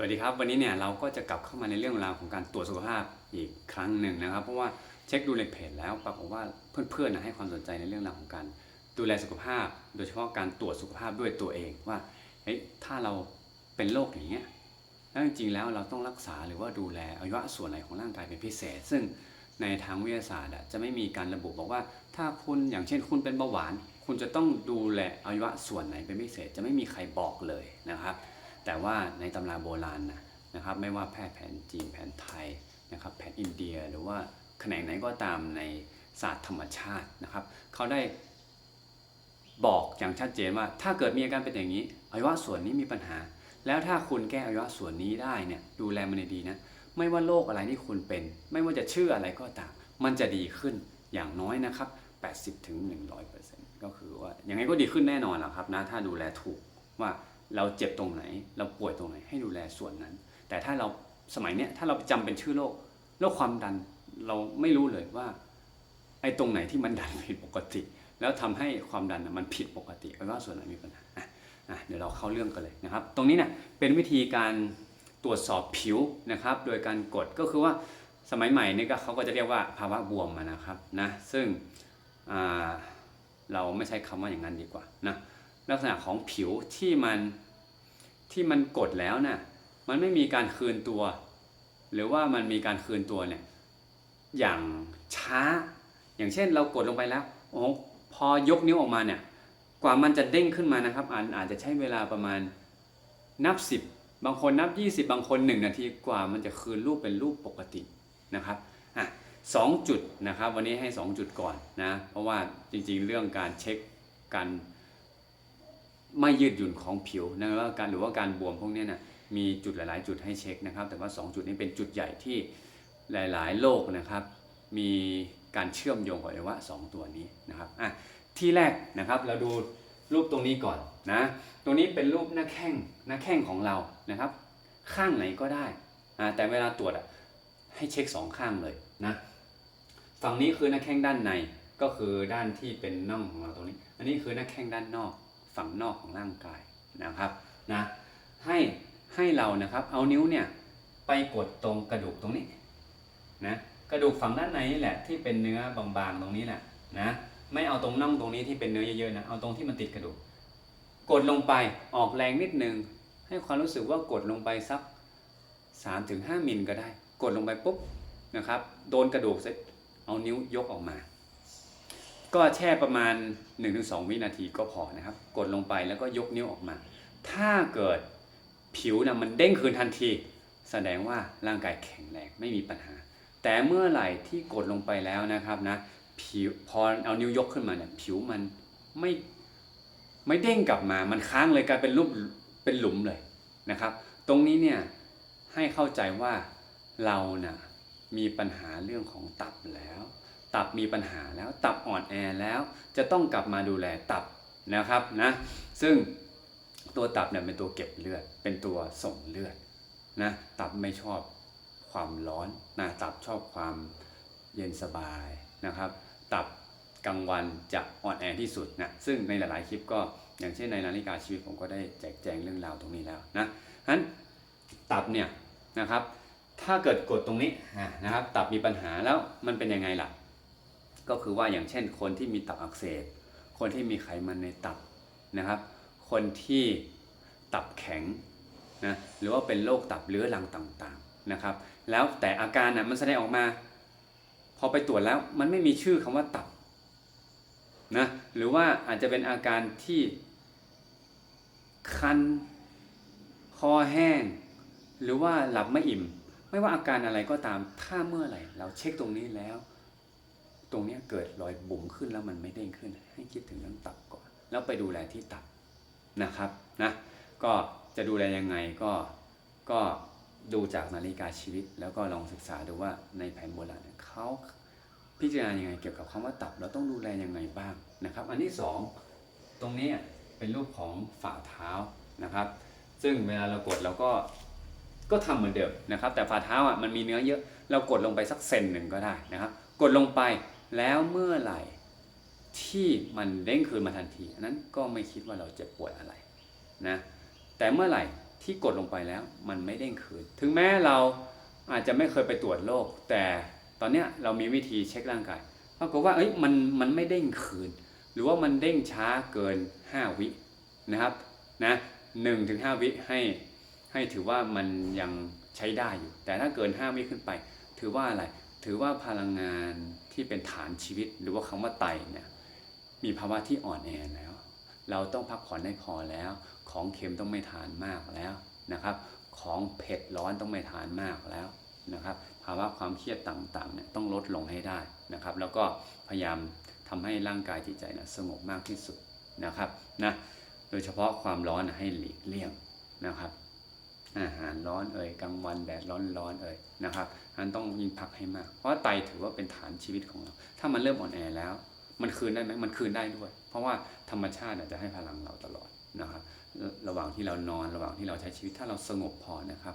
สวัสดีครับ วันนี้เนี่ยเราก็จะกลับเข้ามาในเรื่องราวของการตรวจสุขภาพอีกครั้งหนึ่งนะครับ เพราะว่าเช็คดูในเพจแล้วปรากฏว่าเพื่อนๆนะให้ความสนใจในเรื่องราวของการดูแลสุขภาพ โดยเฉพาะการตรวจสุขภาพด้วยตัวเองว่าเฮ้ยถ้าเราเป็นโรคอย่างเงี้ยแล้วจริงๆแล้วเราต้องรักษาหรือว่าดูแลอวัยวะส่วนไหนของร่างกายเป็นพิเศษ ซึ่งในทางวิทยาศาสตร์จะไม่มีการระบุบอกว่า ถ้าคุณอย่างเช่น คุณเป็นเบาหวาน คุณจะต้องดูแลอวัยวะส่วนไหนเป็นพิเศษ จะไม่มีใครบอกเลยนะครับ แต่ว่าในตำราโบราณนะนะครับไม่ว่าแพทย์แผนจีนแผนไทยนะครับแผนอินเดียหรือว่าแขนงไหนก็ตามในศาสตร์ธรรมชาตินะครับเขาได้บอกอย่างชัดเจนว่า ถ้าเกิดมีอาการเป็นอย่างนี้อวัยวะส่วนนี้มีปัญหา แล้วถ้าคุณแก้อวัยวะส่วนนี้ได้เนี่ยดูแลมันดีนะไม่ว่าโรคอะไรที่คุณเป็น ไม่ว่าจะชื่ออะไรก็ตาม มันจะดีขึ้นอย่างน้อยนะครับ 80ถึง100%ก็คือว่ายังไงก็ดีขึ้นแน่นอนแหละครับนะถ้าดูแลถูกว่า เราเจ็บตรงไหน เราป่วยตรงไหนให้ดูแลส่วนนั้น แต่ถ้าเราสมัยเนี้ยถ้าเราจำเป็นชื่อโรคโรคความดันเราไม่รู้เลยว่าไอ้ตรงไหนที่มันดันผิดปกติ แล้วทำให้ความดันมันผิดปกติไอ้ว่าส่วนไหนมีปัญหาเดี๋ยวเราเข้าเรื่องกันเลยนะครับ ตรงนี้เนี่ยเป็นวิธีการตรวจสอบผิวนะครับ โดยการกดก็คือว่าสมัยใหม่นี่ก็เขาก็จะเรียกว่าภาวะบวมอะนะครับนะซึ่งเราไม่ใช้คำว่าอย่างนั้นดีกว่านะ ลักษณะของผิวที่มันที่มันกดแล้วน่ะมันไม่มีการคืนตัว หรือว่ามันมีการคืนตัวเนี่ยอย่างช้า อย่างเช่นเรากดลงไปแล้วโอ้พอยกนิ้วออกมาเนี่ยกว่ามันจะเด้งขึ้นมานะครับอาจอาจจะใช้เวลาประมาณนับ 10 บางคนนับ 20 บางคน 1 นาทีกว่ามันจะคืนรูปเป็นรูปปกตินะครับอะสองจุดนะครับ วันนี้ให้ 2 จุดก่อนนะเพราะว่าจริงๆ เรื่องการเช็คการ ไม่ยืดหยุ่นของผิวนะว่าการหรือว่าการบวมพวกนี้นะมีจุดหลายๆ จุดให้เช็คนะครับ แต่ว่า 2 จุดนี้เป็นจุดใหญ่ที่หลายๆโรคนะครับ มีการเชื่อมโยงกับอวัยวะสองตัวนี้นะครับอะที่แรกนะครับเราดูรูปตรงนี้ก่อนนะตรงนี้เป็นรูปหน้าแข้งหน้าแข้งของเรานะครับ ข้างไหนก็ได้อะแต่เวลาตรวจอะให้เช็คสองข้างเลยนะฝั่งนี้คือหน้าแข้งด้านในก็คือด้านที่เป็นน่องของเราตรงนี้ อันนี้คือหน้าแข้งด้านนอก ฝั่งนอกของร่างกายนะครับนะให้ให้เรานะครับเอานิ้วเนี่ยไปกดตรงกระดูกตรงนี้นะกระดูกฝั่งด้านในนี่แหละที่เป็นเนื้อบางๆตรงนี้แหละนะไม่เอาตรงน่องตรงนี้ที่เป็นเนื้อเยอะๆนะเอาตรงที่มันติดกระดูกกดลงไปออกแรงนิดนึง ให้ความรู้สึกว่ากดลงไปสัก 3-5มิลก็ได้ กดลงไปปุ๊บนะครับโดนกระดูกเสร็จเอานิ้วยกออกมา ก็แช่ประมาณ 1-2 วินาทีก็พอนะครับ กดลงไปแล้วก็ยกนิ้วออกมา ถ้าเกิดผิวนะมันเด้งคืนทันที แสดงว่าร่างกายแข็งแรงไม่มีปัญหา แต่เมื่อไหร่ที่กดลงไปแล้วนะครับนะผิวพอเอานิ้วยกขึ้นมาเนี่ยผิวมันไม่ไม่เด้งกลับมามันค้างเลยกลายเป็นรูปเป็นหลุมเลยนะครับ ตรงนี้เนี่ยให้เข้าใจว่าเรานะ่ะมีปัญหาเรื่องของตับแล้ว ตับมีปัญหาแล้วตับอ่อนแอแล้วจะต้องกลับมาดูแลตับนะครับนะซึ่งตัวตับเนี่ยเป็นตัวเก็บเลือด เป็นตัวส่งเลือดนะตับไม่ชอบความร้อนนะตับชอบความเย็นสบายนะครับ ตับกลางวันจะอ่อนแอที่สุดนะซึ่งในหลายๆคลิปก็อย่างเช่นในนาฬิกาชีวิตผมก็ได้แจกแจงเรื่องราวตรงนี้แล้วนะฉะนั้นตับเนี่ยนะครับถ้าเกิดกดตรงนี้นะครับตับมีปัญหาแล้วมันเป็นยังไงล่ะ ก็คือว่าอย่างเช่น คนที่มีตับอักเสบ คนที่มีไขมันในตับนะครับ คนที่ตับแข็งนะหรือว่าเป็นโรคตับเรื้อรังต่างๆนะครับ แล้วแต่อาการน่ะมันแสดงออกมา พอไปตรวจแล้วมันไม่มีชื่อคำว่าตับนะหรือว่าอาจจะเป็นอาการที่คันคอแห้ง หรือว่าหลับไม่อิ่ม ไม่ว่าอาการอะไรก็ตามถ้าเมื่อไหร่ เราเช็คตรงนี้แล้ว ตรงนี้เกิดรอยบุ๋มขึ้นแล้วมันไม่เด้งขึ้น ให้คิดถึงเรื่องตับก่อน แล้วไปดูแลที่ตับนะครับนะก็จะดูแลยังไงก็ก็ดูจากนาฬิกาชีวิต แล้วก็ลองศึกษาดูว่าในแผนโบราณเขาพิจารณายังไงเกี่ยวกับคำว่าตับเราต้องดูแลยังไงบ้างนะครับ อันที่สองตรงนี้เป็นรูปของฝ่าเท้านะครับ ซึ่งเวลาเรากดเราก็ก็ทำเหมือนเดิมนะครับ แต่ฝ่าเท้าอะมันมีเนื้อเยอะเรากดลงไปสักเซนหนึ่งก็ได้นะครับ กดลงไป แล้วเมื่อไหร่ที่มันเด้งคืนมาทันทีอันนั้นก็ไม่คิดว่าเราเจ็บปวดอะไรนะแต่เมื่อไหร่ที่กดลงไปแล้วมันไม่เด้งคืน ถึงแม้เราอาจจะไม่เคยไปตรวจโรคแต่ตอนเนี้ยเรามีวิธีเช็คร่างกายปรากฏว่าเอ้ยมันมันไม่เด้งคืน หรือว่ามันเด้งช้าเกิน 5 วินะครับนะหนึ่งถึงห้าวิให้ให้ถือว่ามันยังใช้ได้อยู่ แต่ถ้าเกิน 5 วิขึ้นไป ถือว่าอะไรถือว่าพลังงาน ที่เป็นฐานชีวิตหรือว่าคำว่าไตเนี่ยมีภาวะที่อ่อนแอแล้ว เราต้องพักผ่อนให้พอแล้ว ของเค็มต้องไม่ทานมากแล้วนะครับ ของเผ็ดร้อนต้องไม่ทานมากแล้วนะครับ ภาวะความเครียดต่างๆเนี่ยต้องลดลงให้ได้นะครับ แล้วก็พยายามทำให้ร่างกายจิตใจนะสงบมากที่สุดนะครับนะโดยเฉพาะความร้อนนะให้หลีกเลี่ยงนะครับ อาหารร้อนเอ่ยกลางวันแดดร้อนร้อนๆเอ่ยนะครับอันต้องยิ่งพักให้มาก เพราะไตถือว่าเป็นฐานชีวิตของเรา ถ้ามันเริ่มอ่อนแอแล้ว มันคืนได้ไหมมันคืนได้ด้วย เพราะว่าธรรมชาติจะให้พลังเราตลอดนะครับ ระหว่างที่เรานอนระหว่างที่เราใช้ชีวิตถ้าเราสงบพอนะครับ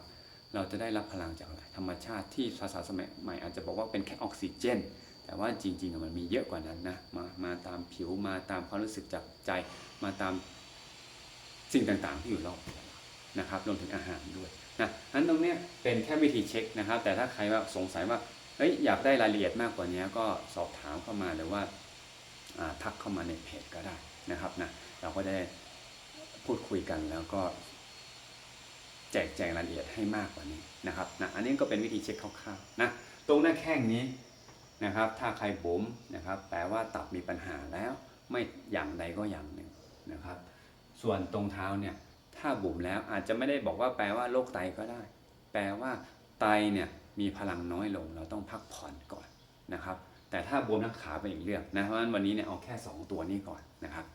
เราจะได้รับพลังจากอะไรธรรมชาติที่ภาษาสมัยใหม่อาจจะบอกว่าเป็นแค่ออกซิเจนแต่ว่าจริงๆมันมีเยอะกว่านั้นนะมามาตามผิวมาตามความรู้สึกจากใจมาตามสิ่งต่างๆที่อยู่รอบตัว นะครับรวมถึงอาหารด้วยนะนั้นตรงนี้เป็นแค่วิธีเช็คนะครับ แต่ถ้าใครว่าสงสัยว่าเอ้ยอยากได้รายละเอียดมากกว่านี้ก็สอบถามเข้ามาหรือว่าอ่าทักเข้ามาในเพจก็ได้นะครับนะเราก็ได้พูดคุยกันแล้วก็แจกแจงรายละเอียดให้มากกว่านี้นะครับนะอันนี้ก็เป็นวิธีเช็คคร่าวๆนะตรงหน้าแข้งนี้นะครับ ถ้าใครบุ๋มนะครับ แปลว่าตับมีปัญหาแล้ว ไม่อย่างใดก็อย่างหนึ่งนะครับ ส่วนตรงเท้าเนี่ย ถ้าบุ๋มแล้วอาจจะไม่ได้บอกว่าแปลว่าโรคไตก็ได้ แปลว่าไตเนี่ยมีพลังน้อยลงเราต้องพักผ่อนก่อนนะครับ แต่ถ้าบวมทั้งขาเป็นอีกเรื่องนะเพราะฉะนั้นวันนี้เนี่ยเอาแค่ 2 ตัวนี้ก่อนนะครับ